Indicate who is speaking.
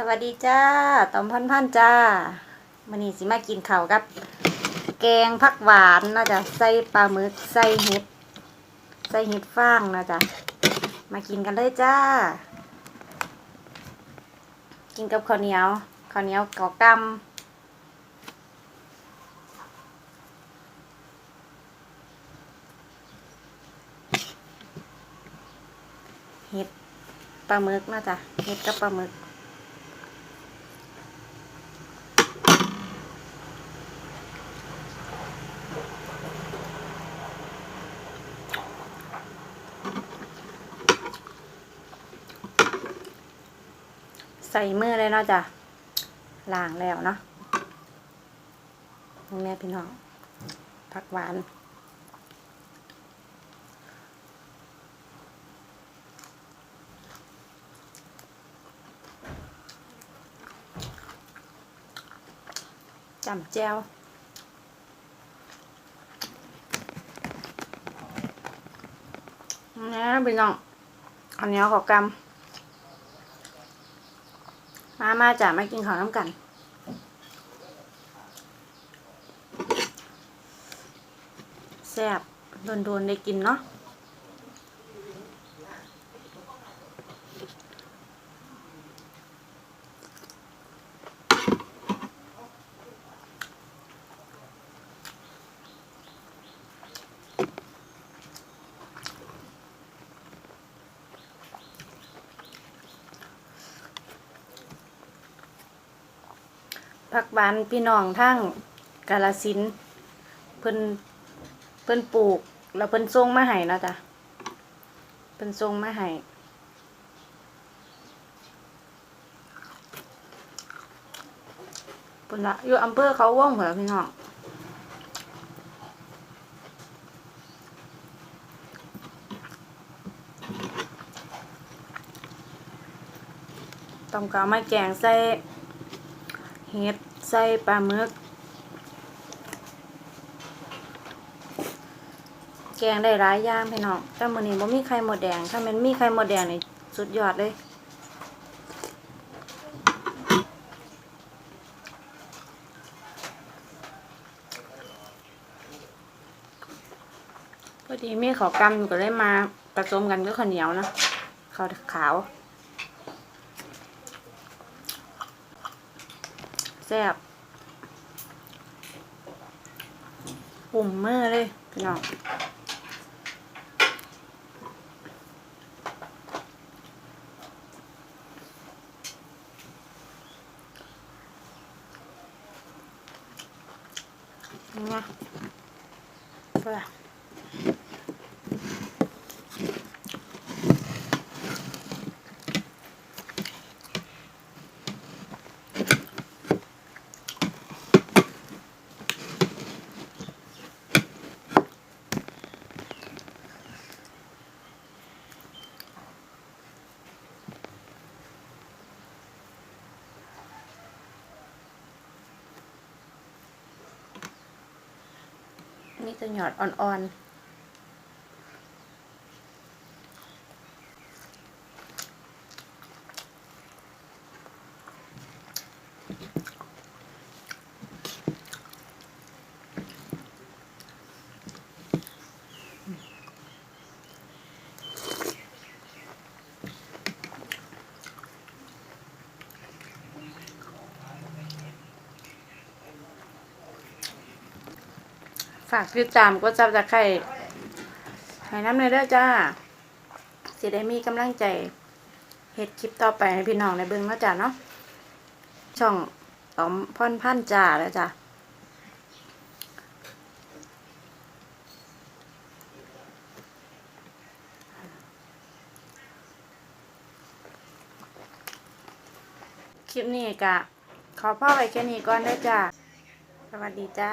Speaker 1: สวัสดีจ้าตอมพันพันจ้ามันนี้สิมากินข้าวกับ แกงผักหวานนะจ๊ะใส่ปลาหมึกใส่เห็ดใส่เห็ดฟางนะจ๊ะมากินกันเลยจ้า กินกับข้าวเหนียวข้าวเหนียวกากำเห็ดปลาหมึกนะจ๊ะเห็ดกับปลาหมึก ใส่มือเลยเนาะจ้ะล้างแล้วเนาะตรงนี้พี่น้องผักหวานจำแจวนี่พี่น้องอันนี้ขอกำ มามาจ้ะมากินข้าวน้ำกัน แซ่บโดนๆได้กินเนาะ ผักบานพี่น้องทั้งกาลสินเพิ่นเพิ่นปลูก แล้วเพิ่นส่งมาให้เนาะจ้ะเพิ่นส่งมาให้เพิ่นละอยู่อำเภอเขาว่องเหรอพี่น้องต้องกเอามาแกงใส่ ห็ดใส่ปลาหมึก แกงได้หลายอย่างพี่น้องแต่มื้อนี้บ่มีไข่หมดแดง ถ้ามันมีไข่หมดแดงนี่สุดยอดเลยพอดีมีข้าวกำก็เลยมาผสมกันกับข้าวเหนียวนะข้าวขาว แซ่บปุ่มมือเลยพี่น้องนะเพื่ นี่จะหยอดอ่อน ฝากติดตามกดซับสไครต์ให้น้ำเลยเด้อจ้าสิได้มีกำลังใจเฮ็ดคลิปต่อไปให้พี่น้องในเบิ่งเนาะจ้าเนาะช่องตอมพ่อนพันจ่าแล้วจ้าคลิปนี้กะ ขอพ่อไว้แค่นี้ก่อนได้จ้า สวัสดีจ้า